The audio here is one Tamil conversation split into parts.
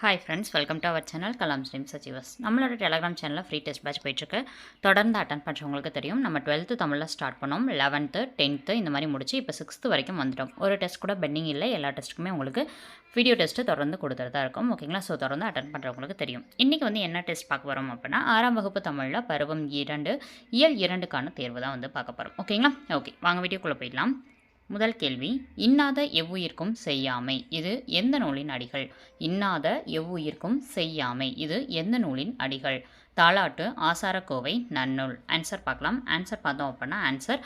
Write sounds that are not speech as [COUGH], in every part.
Hi friends welcome to our channel Kalam stream சச்சிவஸ் நம்மளோட டெலகிராம் சேனலில் ஃப்ரீ டெஸ்ட் பேட்ச் போயிட்டுருக்கு. தொடர்ந்து அட்டன் பண்ணுறவங்களுக்கு தெரியும். நம்ம டுவெல்த்து தமிழில் ஸ்டார்ட் பண்ணோம். லெவன்த்து டென்த்து இந்த மாதிரி முடிச்சு இப்போ சிக்ஸ்த்து வரைக்கும் வந்துட்டோம். ஒரு டெஸ்ட் கூட பெண்டிங் இல்லை. எல்லா டெஸ்ட்டுக்குமே உங்களுக்கு வீடியோ டெஸ்ட்டு தொடர்ந்து கொடுத்துட்டு இருக்கும். ஓகேங்களா ஸோ தொடர்ந்து அட்டன் பண்ணுறவங்களுக்கு தெரியும். இன்றைக்கி வந்து என்ன டெஸ்ட் பார்க்க போகிறோம் அப்படின்னா ஆறாம் வகுப்பு தமிழில் பருவம் இரண்டு இயல் இரண்டுக்கான தேர்வு தான் வந்து பார்க்க போகிறோம் ஓகேங்களா ஓகே வாங்க வீடியோக்குள்ளே போயிடலாம். முதல் கேள்வி இன்னாத எவ்வுயிர்க்கும் செய்யாமை. இது எந்த நூலின் அடிகள்? இன்னாத எவ்வுயிர்க்கும் செய்யாமை. இது எந்த நூலின் அடிகள்? தாலாட்டு ஆசாரக்கோவை நன்னூல். ஆன்சர் பார்க்கலாம். ஆன்சர் பார்த்தோம் அப்படின்னா ஆன்சர்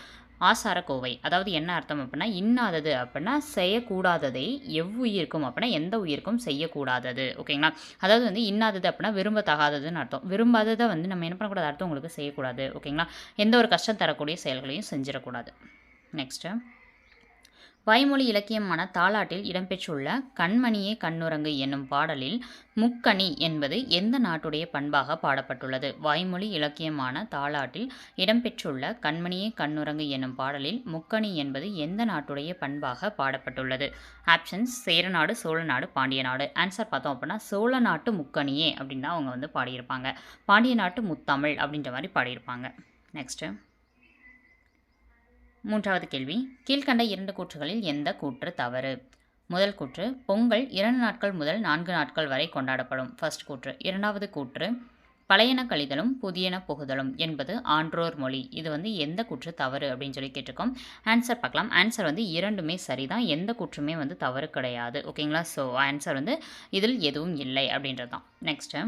ஆசாரக்கோவை. அதாவது என்ன அர்த்தம் அப்படின்னா இன்னாதது அப்படின்னா செய்யக்கூடாததை எவ்வுயிருக்கும் அப்படின்னா எந்த உயிருக்கும் செய்யக்கூடாதது. ஓகேங்களா அதாவது வந்து இன்னாதது அப்படின்னா விரும்பத்தகாததுன்னு அர்த்தம். விரும்பாததை வந்து நம்ம என்ன பண்ணக்கூடாது? அர்த்தம் உங்களுக்கு செய்யக்கூடாது. ஓகேங்களா எந்த ஒரு கஷ்டம் தரக்கூடிய செயல்களையும் செஞ்சிடக்கூடாது. நெக்ஸ்ட்டு வாய்மொழி இலக்கியமான தாலாட்டில் இடம்பெற்றுள்ள கண்மணியே கண்ணுரங்கு என்னும் பாடலில் முக்கணி என்பது எந்த நாட்டுடைய பண்பாக பாடப்பட்டுள்ளது? வாய்மொழி இலக்கியமான தாலாட்டில் இடம்பெற்றுள்ள கண்மணியே கண்ணுரங்கு என்னும் பாடலில் முக்கணி என்பது எந்த நாட்டுடைய பண்பாக பாடப்பட்டுள்ளது? ஆப்ஷன்ஸ் சேரநாடு சோழநாடு பாண்டிய நாடு. ஆன்சர் பார்த்தோம் அப்படின்னா சோழ நாட்டு முக்கணியே அப்படின்னு தான் அவங்க வந்து பாடியிருப்பாங்க. பாண்டிய நாட்டு முத்தமிழ் அப்படின்ற மாதிரி பாடியிருப்பாங்க. நெக்ஸ்ட்டு. மூன்றாவது கேள்வி. கீழ்கண்ட இரண்டு கூற்றுகளில் எந்த கூற்று தவறு? முதல் கூற்று பொங்கல் இரண்டு நாட்கள் முதல் நான்கு நாட்கள் வரை கொண்டாடப்படும். ஃபர்ஸ்ட் கூற்று. இரண்டாவது கூற்று பழையன கழிதலும் புதியன புகுதலும் என்பது ஆன்றோர் மொழி. இது வந்து எந்த கூற்று தவறு அப்படின்னு சொல்லி கேட்டிருக்கோம். ஆன்சர் பார்க்கலாம். ஆன்சர் வந்து இரண்டுமே சரிதான். எந்த கூற்றுமே வந்து தவறு கிடையாது. ஓகேங்களா ஸோ ஆன்சர் வந்து இதில் எதுவும் இல்லை அப்படின்றது தான் நெக்ஸ்ட்டு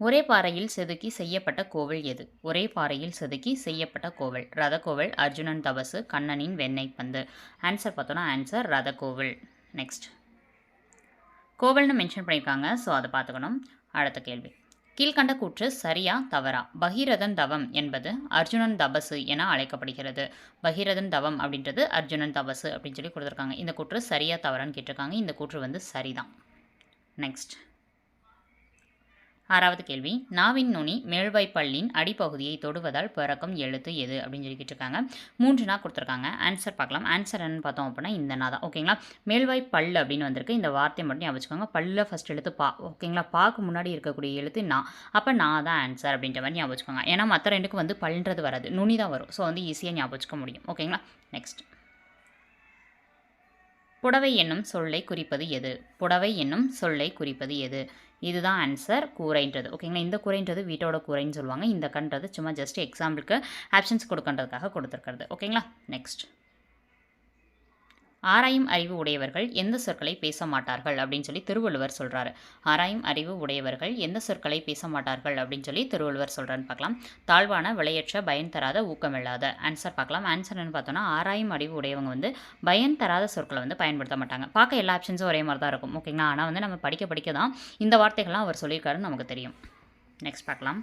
ஒரே பாறையில் செதுக்கி செய்யப்பட்ட கோவில் எது? ஒரே பாறையில் செதுக்கி செய்யப்பட்ட கோவில். ரதக்கோவில் அர்ஜுனன் தபசு கண்ணனின் வெண்ணெய் பந்து. ஆன்சர் பார்த்தோன்னா ஆன்சர் ரதக்கோவில் நெக்ஸ்ட் கோவில்னு மென்ஷன் பண்ணியிருக்காங்க ஸோ அதை பார்த்துக்கணும். அடுத்த கேள்வி. கீழ்கண்ட கூற்று சரியா தவறா? பகீரதன் தவம் என்பது அர்ஜுனன் தபசு என அழைக்கப்படுகிறது. பகீரதன் தவம் அப்படின்றது அர்ஜுனன் தபசு அப்படின்னு சொல்லி கொடுத்துருக்காங்க. இந்த கூற்று சரியா தவறான்னு கேட்டிருக்காங்க. இந்த கூற்று வந்து சரிதான். நெக்ஸ்ட் ஆறாவது கேள்வி. நாவின் நுனி மேல்வாய்ப்பல்லின் அடிப்பகுதியை தொடுவதால் பிறக்கும் எழுத்து எது? அப்படின்னு சொல்லிக்கிட்டு இருக்காங்க மூன்று நா கொடுத்துருக்காங்க. ஆன்சர் பார்க்கலாம். ஆன்சர் என்னன்னு பார்த்தோம் அப்படின்னா இந்த நா தான். ஓகேங்களா மேல்வாய் பல் அப்படின்னு வந்திருக்கு. இந்த வார்த்தையை மட்டும் ஞாபகம் பல்ல ஃபஸ்ட் எழுத்து பா. ஓகேங்களா பாக்கு முன்னாடி இருக்கக்கூடிய எழுத்து நா. அப்போ நான் தான் ஆன்சர் அப்படின்ற மாதிரி ஞாபகம் ஏன்னா மற்ற ரெண்டுக்கும் வந்து பல்ன்றது வராது. நுனி தான் வரும். ஸோ வந்து ஈஸியாக ஞாபகம் முடியும். ஓகேங்களா நெக்ஸ்ட் புடவை என்னும் சொல்லை குறிப்பது எது? புடவை என்னும் சொல்லை குறிப்பது எது? இதுதான் ஆன்சர் கூரைன்றது. ஓகேங்களா இந்த கூரைன்றது வீட்டோட கூரைன்னு சொல்லுவாங்க. இந்த கன்றது சும்மா ஜஸ்ட் எக்ஸாம்பிளுக்கு ஆப்ஷன்ஸ் கொடுக்கன்றதுக்காக கொடுத்துருக்கிறது. ஓகேங்களா நெக்ஸ்ட் ஆராயும் அறிவு உடையவர்கள் எந்த சொற்களை பேச மாட்டார்கள் அப்படின்னு சொல்லி திருவள்ளுவர் சொல்கிறாரு ஆராயும் அறிவு உடையவர்கள் எந்த சொற்களை பேச மாட்டார்கள் அப்படின்னு சொல்லி திருவள்ளுவர் சொல்கிறான்னு பார்க்கலாம். தாழ்வான விளையற்ற பயன் தராத ஊக்கமில்லாத ஆன்சர் பார்க்கலாம். ஆன்சர்னு பார்த்தோன்னா ஆராயும் அறிவு உடையவங்க வந்து பயன் தராத சொற்களை வந்து பயன்படுத்த மாட்டாங்க. பார்க்க எல்லா ஆப்ஷன்ஸும் ஒரே மாதிரி தான் இருக்கும் ஓகேங்களா ஆனால் வந்து நம்ம படிக்க படிக்க தான் இந்த வார்த்தைகள்லாம் அவர் சொல்லியிருக்காருன்னு நமக்கு தெரியும். நெக்ஸ்ட் பார்க்கலாம்.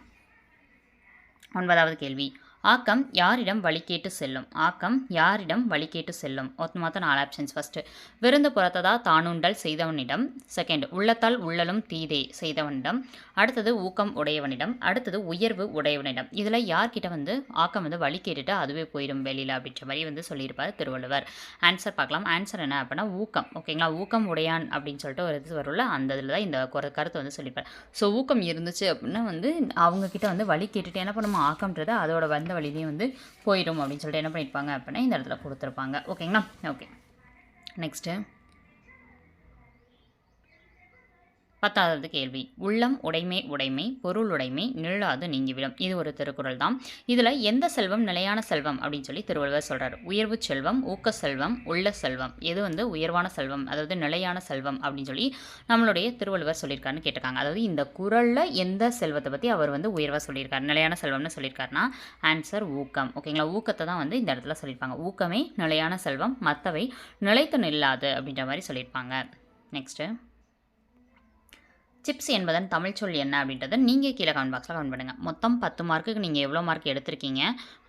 ஒன்பதாவது கேள்வி. ஆக்கம் யாரிடம் வழி கேட்டு செல்லும்? ஆக்கம் யாரிடம் வழி கேட்டு செல்லும் மொத்தம் நாலு ஆப்ஷன்ஸ் ஃபஸ்ட்டு விருந்து புறத்ததா தானுண்டல் செய்தவனிடம். செகண்ட் உள்ளத்தால் உள்ளலும் தீதே செய்தவனிடம். அடுத்தது ஊக்கம் உடையவனிடம். அடுத்தது உயர்வு உடையவனிடம். இதில் யார்கிட்ட வந்து ஆக்கம் வந்து வழி கேட்டுட்டு அதுவே போயிடும் வெளியில் அப்படின்ற மாதிரி வந்து சொல்லியிருப்பார் திருவள்ளுவர். ஆன்சர் பார்க்கலாம். ஆன்சர் என்ன அப்படின்னா ஊக்கம். ஓகேங்களா ஊக்கம் உடையான் அப்படின்னு சொல்லிட்டு ஒரு இது வரும்ல அந்த இதில் தான் இந்த கருத்தை வந்து சொல்லியிருப்பார். ஸோ ஊக்கம் இருந்துச்சு அப்படின்னா வந்து அவங்கக்கிட்ட வந்து வழி கேட்டுட்டு என்ன பண்ணுமா ஆக்கம்ன்றது அதோட வந்த வழியிலையும் வந்து போயிடும் அப்படின்னு சொல்லிட்டு என்ன பண்ணியிருப்பாங்க அப்படின்னா இந்த இடத்துல கொடுத்துருப்பாங்க. ஓகேங்களா ஓகே நெக்ஸ்ட்டு பத்தாவது கேள்வி. உள்ளம் உடைமை உடைமை பொருள் உடைமை நிழலாது நீங்கிவிடும். இது ஒரு திருக்குறள் தான் இதில் எந்த செல்வம் நிலையான செல்வம் அப்படின்னு சொல்லி திருவள்ளுவர் சொல்கிறார் உயர்வு செல்வம் ஊக்க செல்வம் உள்ள செல்வம். எது வந்து உயர்வான செல்வம்? அதாவது நிலையான செல்வம் அப்படின்னு சொல்லி நம்மளுடைய திருவள்ளுவர் சொல்லியிருக்காருன்னு கேட்டிருக்காங்க. அதாவது இந்த குரலில் எந்த செல்வத்தை பற்றி அவர் வந்து உயர்வாக சொல்லியிருக்காரு? நிலையான செல்வம்னு சொல்லியிருக்காருன்னா ஆன்சர் ஊக்கம். ஓகேங்களா ஊக்கத்தை தான் வந்து இந்த இடத்துல சொல்லியிருப்பாங்க. ஊக்கமே நிலையான செல்வம் மற்றவை நிலைத்து நில்லாது அப்படின்ற மாதிரி சொல்லியிருப்பாங்க. நெக்ஸ்ட்டு சிப்ஸ் என்பதன் தமிழ் சொல் என்ன அப்படின்றத நீங்கள் கீழே கமெண்ட் பாக்ஸில் கமெண்ட் பண்ணுங்கள் மொத்தம் பத்து மார்க்குக்கு நீங்கள் எவ்வளோ மார்க் எடுத்திருக்கீங்க?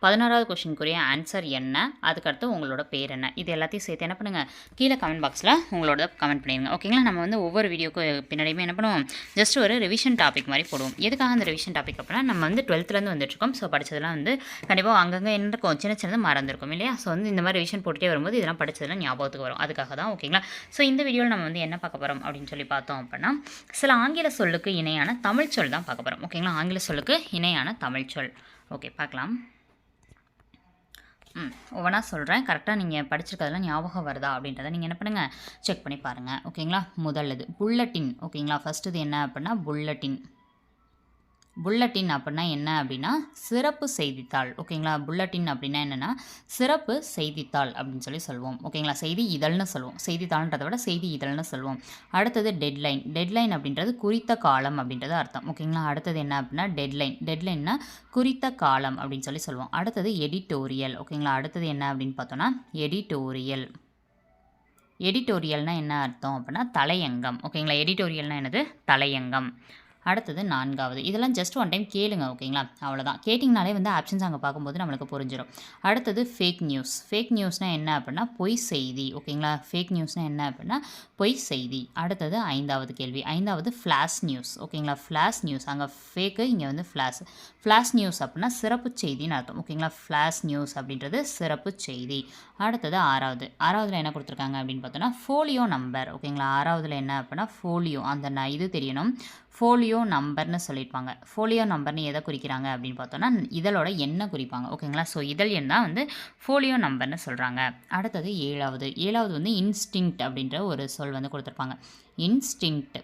பதினாறாவது கொஷினுக்குரிய ஆன்சர் என்ன? அதுக்கடுத்து உங்களோட பேர் என்ன? இது எல்லாத்தையும் சேர்த்து என்ன பண்ணுங்கள் கீழே கமெண்ட் பாக்ஸில் உங்களோட கமெண்ட் பண்ணிடுங்க. ஓகேங்களா நம்ம வந்து ஒவ்வொரு வீடியோக்கு பின்னாடியுமே என்ன பண்ணுவோம்? ஜஸ்ட் ஒரு ரிவிஷன் டாபிக் மாதிரி போடுவோம். எதுக்காக அந்த ரிவிஷன் டாபிக் அப்படின்னா நம்ம வந்து டுவெல்த்துலேருந்து வந்துட்டுருக்கோம். ஸோ படிச்சதெல்லாம் வந்து கண்டிப்பாக அங்கங்கே என்ன இருக்கும்? சின்ன சின்னது மறந்துருக்கும் இல்லையா? ஸோ வந்து இந்த மாதிரி ரிவிஷன் போட்டுட்டே வரும்போது இதெல்லாம் படித்ததெல்லாம் ஞாபகத்துக்கு வரும். அதுக்காக தான் ஓகேங்களா ஸோ இந்த வீடியோவில் நம்ம வந்து என்ன பார்க்க போகிறோம் அப்படின்னு சொல்லி பார்த்தோம் அப்படின்னா சில ஆங்கில சொல்லுக்கு இணையான தமிழ் சொல் தான் பார்க்க போகிறோம் ஓகேங்களா ஆங்கில சொல்லுக்கு இணையான தமிழ் சொல். ஓகே பார்க்கலாம். ம் ஒவ்வொன்றா சொல்கிறேன் கரெக்டாக நீங்கள் படிச்சிருக்கிறதுலாம் ஞாபகம் வருதா அப்படின்றத நீங்கள் என்ன பண்ணுங்கள் செக் பண்ணி பாருங்கள் ஓகேங்களா முதல் இது. புல்லட்டின் ஓகேங்களா ஃபஸ்ட்டு இது என்ன அப்படின்னா? புல்லட்டின் புல்லட்டின் அப்படின்னா என்ன அப்படின்னா சிறப்பு செய்தித்தாள். ஓகேங்களா? புல்லட்டின் அப்படின்னா என்னென்னா சிறப்பு செய்தித்தாள் அப்படின்னு சொல்லி சொல்லுவோம். ஓகேங்களா? செய்தி இதழ்னு சொல்லுவோம். செய்தித்தாள்ன்றதை விட செய்தி இதழ்னு சொல்லுவோம். அடுத்தது டெட்லைன் டெட்லைன் அப்படின்றது குறித்த காலம் அப்படின்றது அர்த்தம். ஓகேங்களா? அடுத்தது என்ன அப்படின்னா டெட்லைன் டெட்லைன்னா குறித்த காலம் அப்படின்னு சொல்லி சொல்லுவோம். அடுத்தது எடிட்டோரியல் ஓகேங்களா? அடுத்தது என்ன அப்படின்னு பார்த்தோன்னா எடிட்டோரியல் எடிட்டோரியல்னால் என்ன அர்த்தம் அப்படின்னா தலையங்கம். ஓகேங்களா? எடிட்டோரியல்னால் என்னது? தலையங்கம். அடுத்தது நான்காவது. இதெல்லாம் ஜஸ்ட் ஒன் டைம் கேளுங்க ஓகேங்களா அவ்வளோதான் கேட்டிங்கனாலே வந்து ஆப்ஷன்ஸ் அங்கே பார்க்கும்போது நம்மளுக்கு புரிஞ்சிடும் அடுத்தது ஃபேக் நியூஸ் ஃபேக் நியூஸ்னால் என்ன அப்படின்னா பொய் செய்தி ஓகேங்களா ஃபேக் நியூஸ்னால் என்ன அப்படின்னா பொய் செய்தி. அடுத்தது ஐந்தாவது கேள்வி. ஐந்தாவது ஃப்ளாஷ் நியூஸ் ஓகேங்களா ஃப்ளாஷ் நியூஸ் அங்கே ஃபேக்கு இங்கே வந்து ஃப்ளாஷ் ஃப்ளாஷ் நியூஸ் அப்படின்னா சிறப்பு செய்தின்னு அர்த்தம் ஓகேங்களா ஃப்ளாஷ் நியூஸ் அப்படின்றது சிறப்பு செய்தி. அடுத்தது ஆறாவது. ஆறாவதுல என்ன கொடுத்துருக்காங்க அப்படின்னு பார்த்தோன்னா ஃபோலியோ நம்பர் ஓகேங்களா ஆறாவதுல என்ன அப்படின்னா ஃபோலியோ அந்த இது தெரியணும். ஃபோலியோ நம்பர்னு சொல்லியிருப்பாங்க ஃபோலியோ நம்பர்னு எதை குறிக்கிறாங்க அப்படின்னு பார்த்தோன்னா இதழோட எண்ணை குறிப்பாங்க. ஓகேங்களா ஸோ இதழ் எண் தான் வந்து ஃபோலியோ நம்பர்னு சொல்கிறாங்க அடுத்தது ஏழாவது. ஏழாவது வந்து இன்ஸ்டிங்க்ட் அப்படின்ற ஒரு சொல் வந்து கொடுத்துருப்பாங்க. இன்ஸ்டிங்க்ட்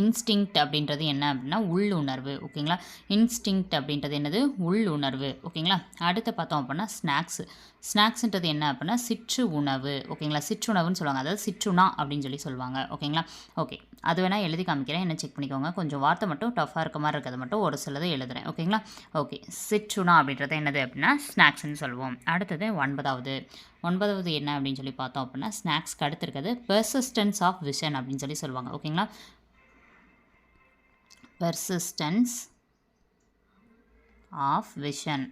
இன்ஸ்டிங்க்ட் அப்படின்றது என்ன அப்படின்னா உள்ளுணர்வு ஓகேங்களா? இன்ஸ்டிங்க்ட் அப்படின்றது என்னது? உள்ளுணர்வு ஓகேங்களா? அடுத்து பார்த்தோம் அப்படின்னா ஸ்நாக்ஸ். ஸ்நாக்ஸ்ன்றது என்ன அப்படின்னா சிற்று உணவு ஓகேங்களா? சிற்றுணவுன்னு சொல்லுவாங்க. அதாவது சிற்றுணா அப்படின்னு சொல்லி சொல்லுவாங்க ஓகேங்களா? ஓகே. அது வேணால் எழுதி காமிக்கிறேன். என்ன செக் பண்ணிக்கோங்க. கொஞ்சம் வார்த்தை மட்டும் டஃப்பாக இருக்க மாதிரி இருக்கிறது மட்டும் ஒரு சிலதை எழுதுறேன் ஓகேங்களா? ஓகே. சிற்றுணா அப்படின்றது என்னது அப்படின்னா ஸ்நாக்ஸ்ன்னு சொல்லுவோம். அடுத்தது ஒன்பதாவது. ஒன்பதாவது என்ன அப்படின்னு சொல்லி பார்த்தோம் அப்படின்னா ஸ்நாக்ஸ்க்கு அடுத்து இருக்கிறது பெர்சிஸ்டன்ஸ் ஆஃப் விஷன் அப்படின்னு சொல்லி சொல்லுவாங்க ஓகேங்களா? Persistence of vision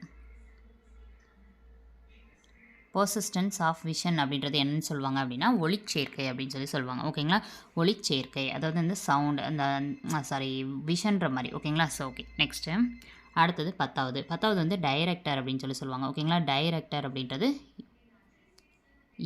persistence of vision அப்படின்றது என்னன்னு சொல்லுவாங்க அப்படின்னா ஒளிச்சேர்க்கை அப்படின்னு சொல்லி சொல்லுவாங்க. ஓகேங்களா ஒளிச்சேர்க்கை. அதாவது வந்து சவுண்ட் அந்த சாரி விஷன்ற மாதிரி. ஓகேங்களா ஸோ ஓகே நெக்ஸ்ட்டு அடுத்தது பத்தாவது. பத்தாவது வந்து டைரக்டர் அப்படின்னு சொல்லி சொல்லுவாங்க. ஓகேங்களா டைரக்டர் அப்படின்றது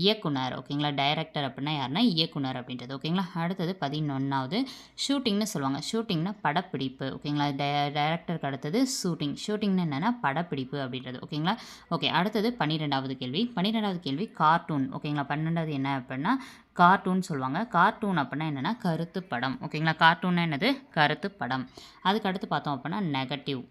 இயக்குனர் ஓகேங்களா? டைரக்டர் அப்படின்னா யாருன்னா இயக்குனர் அப்படின்றது. ஓகேங்களா? அடுத்தது பதினொன்றாவது ஷூட்டிங்னு சொல்லுவாங்க. ஷூட்டிங்னா படப்பிடிப்பு ஓகேங்களா? டை டைரக்டருக்கு அடுத்தது ஷூட்டிங். ஷூட்டிங்னு என்னென்னா படப்பிடிப்பு அப்படின்றது ஓகேங்களா? ஓகே அடுத்தது பன்னிரெண்டாவது கேள்வி. பன்னிரெண்டாவது கேள்வி கார்ட்டூன் ஓகேங்களா? பன்னெண்டாவது என்ன அப்படின்னா கார்ட்டூன் சொல்லுவாங்க. கார்ட்டூன் அப்படின்னா என்னென்னா கருத்து படம் ஓகேங்களா? கார்ட்டூன்னா என்னது? கருத்து படம். அதுக்கு அடுத்து பார்த்தோம் அப்படின்னா நெகட்டிவ்.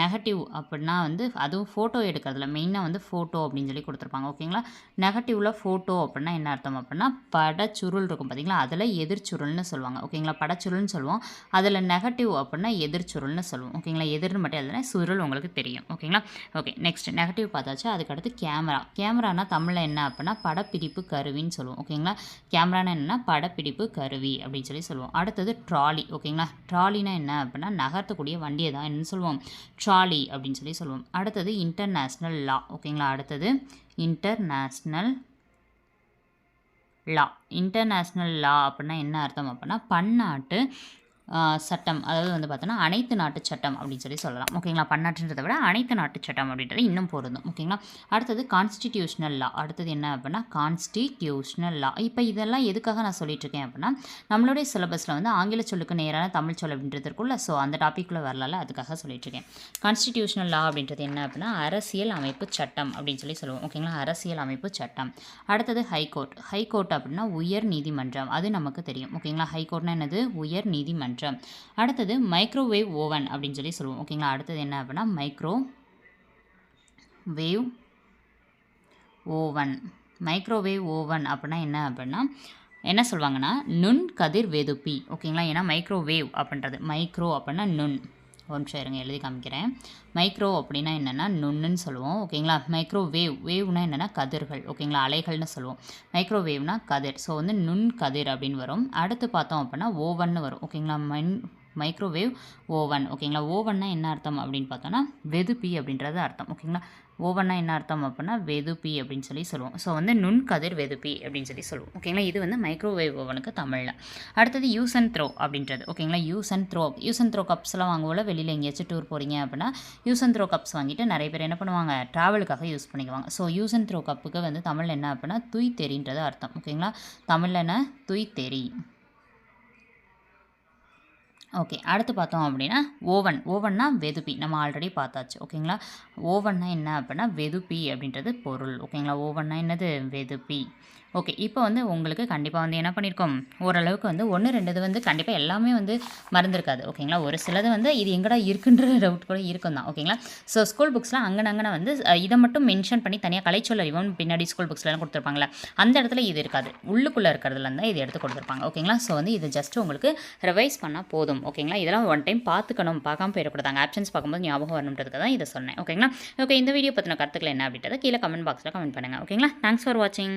நெகட்டிவ் அப்படின்னா வந்து அதுவும் ஃபோட்டோ எடுக்கிறதுல மெயினாக வந்து ஃபோட்டோ அப்படின்னு சொல்லி கொடுத்துருப்பாங்க. ஓகேங்களா நெகட்டிவில் ஃபோட்டோ அப்படின்னா என்ன அர்த்தம் அப்படின்னா படச்சுருள் இருக்கும் பார்த்தீங்களா அதில் எதிர்ச்சுருள்னு சொல்லுவாங்க. ஓகேங்களா படச்சுருள்னு சொல்லுவோம். அதில் நெகட்டிவ் அப்படின்னா எதிர்ச்சுருள்னு சொல்லுவோம். ஓகேங்களா எதிர்னு மட்டும் எழுதுனா சுருள் உங்களுக்கு தெரியும். ஓகேங்களா ஓகே நெக்ஸ்ட் நெகட்டிவ் பார்த்தாச்சு. அதுக்கடுத்து கேமரா கேமரானா தமிழில் என்ன அப்படின்னா படப்பிடிப்பு கருவின்னு சொல்லுவோம். ஓகேங்களா கேமரானா என்னன்னா படப்பிடிப்பு கருவி அப்படின்னு சொல்லி சொல்லுவோம். அடுத்தது ட்ராலி ஓகேங்களா ட்ராலினா என்ன அப்படின்னா நகர்த்தக்கூடிய வண்டியை தான் என்ன சொல்லுவோம். சாலி அப்படின்னு சொல்லி சொல்லுவோம். அடுத்தது இன்டர்நேஷ்னல் லா ஓகேங்களா? அடுத்தது இன்டர்நேஷ்னல் லா இன்டர்நேஷ்னல் லா அப்படின்னா என்ன அர்த்தம் அப்படின்னா பன்னாட்டு சட்டம். அதாவது வந்து பார்த்தோன்னா அனைத்து நாட்டு சட்டம் அப்படின்னு சொல்லி சொல்லலாம். ஓகேங்களா? பன்னாட்டுன்றதை விட அனைத்து நாட்டு சட்டம் அப்படின்றது இன்னும் பொருந்தும். ஓகேங்களா? அடுத்தது கான்ஸ்டிடியூஷனல் லா அடுத்தது என்ன அப்படின்னா கான்ஸ்டிடியூஷனல் லா இப்போ இதெல்லாம் எதுக்காக நான் சொல்லிட்டுருக்கேன் அப்படின்னா நம்மளுடைய சிலபஸில் வந்து ஆங்கில சொல்லுக்கு நேரான தமிழ் சொல் அப்படின்றது இருக்குல்ல ஸோ அந்த டாப்பிக்கில் வரலால அதுக்காக சொல்லிட்டுருக்கேன் கான்ஸ்டிடியூஷனல் லா அப்படின்றது என்ன அப்படின்னா அரசியல் அமைப்பு சட்டம் அப்படின்னு சொல்லி சொல்லுவோம். ஓகேங்களா? அரசியல் அமைப்பு சட்டம். அடுத்தது ஹைகோர்ட் ஹைகோர்ட் அப்படின்னா உயர் நீதிமன்றம். அது நமக்கு தெரியும். ஓகேங்களா? ஹைகோர்ட்னா என்னது? உயர் நீதிமன்றம். அடுத்தது மைக்ரோவேவ் ஓவன் அப்படின்னு சொல்லி சொல்லுவோம். ஓகேங்களா அடுத்தது என்ன அப்படின்னா microwave oven microwave oven அப்படின்னா என்ன அப்படின்னா என்ன சொல்லுவாங்கன்னா நுண் கதிர் வேதுப்பி ஓகேங்களா ஏன்னா மைக்ரோவேவ் அப்படின்றது மைக்ரோ அப்படின்னா நுண். ஒரு நிமிஷம் இருங்க எழுதி காமிக்கிறேன். மைக்ரோ அப்படின்னா என்னென்னா நுண்ணுன்னு சொல்லுவோம் ஓகேங்களா? மைக்ரோ வேவ் வேவ்னா என்னென்னா கதிர்கள் ஓகேங்களா? அலைகள்னு சொல்லுவோம். மைக்ரோ வேவ்னா கதிர். ஸோ வந்து நுண் கதிர் அப்படின்னு வரும். அடுத்து பார்த்தோம் அப்படின்னா ஓவன்னு வரும் ஓகேங்களா? மண் மைக்ரோவேவ் ஓவன் ஓகேங்களா? ஓவன்னா என்ன அர்த்தம் அப்படின்னு பார்த்தோன்னா வெதுப்பி அப்படின்றது அர்த்தம் ஓகேங்களா? ஓவன்னா என்ன அர்த்தம் அப்படின்னா வெதுப்பி அப்படின்னு சொல்லி சொல்லுவோம். ஸோ வந்து நுண்கதிர் வெதுப்பி அப்படின்னு சொல்லி சொல்லுவோம். ஓகேங்களா இது வந்து மைக்ரோவேவ் ஓவனுக்கு தமிழில். அடுத்தது யூஸ் அண்ட் த்ரோ அப்படின்றது. ஓகேங்களா use and throw use and throw கப்ஸ்லாம் வாங்குவோம்ல வெளியில் எங்கேயாச்சும் டூர் போகிறீங்க அப்படின்னா யூஸ் அண்ட் த்ரோ கப்ஸ் வாங்கிட்டு நிறைய பேர் என்ன பண்ணுவாங்க? ட்ராவலுக்காக யூஸ் பண்ணிக்குவாங்க. ஸோ யூஸ் அண்ட் த்ரோ கப்புக்கு வந்து தமிழில் என்ன அப்படின்னா துய் தெரின்றது அர்த்தம் ஓகேங்களா தமிழில் என்ன? துய் தெரி ஓகே அடுத்து பார்த்தோம் அப்படின்னா ஓவன். ஓவன்னா வெதுப்பி. நம்ம ஆல்ரெடி பார்த்தாச்சு. ஓகேங்களா ஓவன்னா என்ன அப்படின்னா வெதுப்பி அப்படின்றது பொருள். ஓகேங்களா ஓவன்னா என்னது? வெதுப்பி. ஓகே இப்போ வந்து உங்களுக்கு கண்டிப்பாக வந்து என்ன பண்ணியிருக்கோம் ஓரளவுக்கு வந்து ஒன்று ரெண்டு இது வந்து கண்டிப்பாக எல்லாமே வந்து மறந்துருக்காது. ஓகேங்களா ஒரு சிலது வந்து இது எங்கடா இருக்குன்ற [LAUGHS] டவுட் கூட இருக்கும் தான். ஓகேங்களா ஸோ ஸ்கூல் புக்ஸ்லாம் அங்கே அங்கே வந்து இதை மட்டும் மென்ஷன் பண்ணி தனியாக கலைச்சொல் அறிவும் பின்னாடி ஸ்கூல் புக்ஸ்லாம் கொடுத்துருப்பாங்களே அந்த இடத்துல இது இருக்காது. உள்ளுக்குள்ளே இருக்கிறதுல இருந்தால் இது எடுத்து கொடுத்துருப்பாங்க. ஓகேங்களா ஸோ வந்து இது ஜஸ்ட் உங்களுக்கு ரிவைஸ் பண்ணால் போதும். ஓகேங்களா இதெல்லாம் ஒன் டைம் பார்த்துக்கணும். பார்க்காம போயிடக்கூடாது ஆப்ஷன்ஸ் பார்க்கும்போது ஞாபகம் வரணுன்றதுக்கு தான் இதை சொன்னேன். ஓகேங்களா ஓகே இந்த வீடியோ பற்றின கருத்துக்கள் என்ன அப்படின்றத கீழே கமெண்ட் பாக்ஸில் கமெண்ட் பண்ணுங்கள் ஓகேங்களா தேங்க்ஸ் ஃபார் வாட்சிங்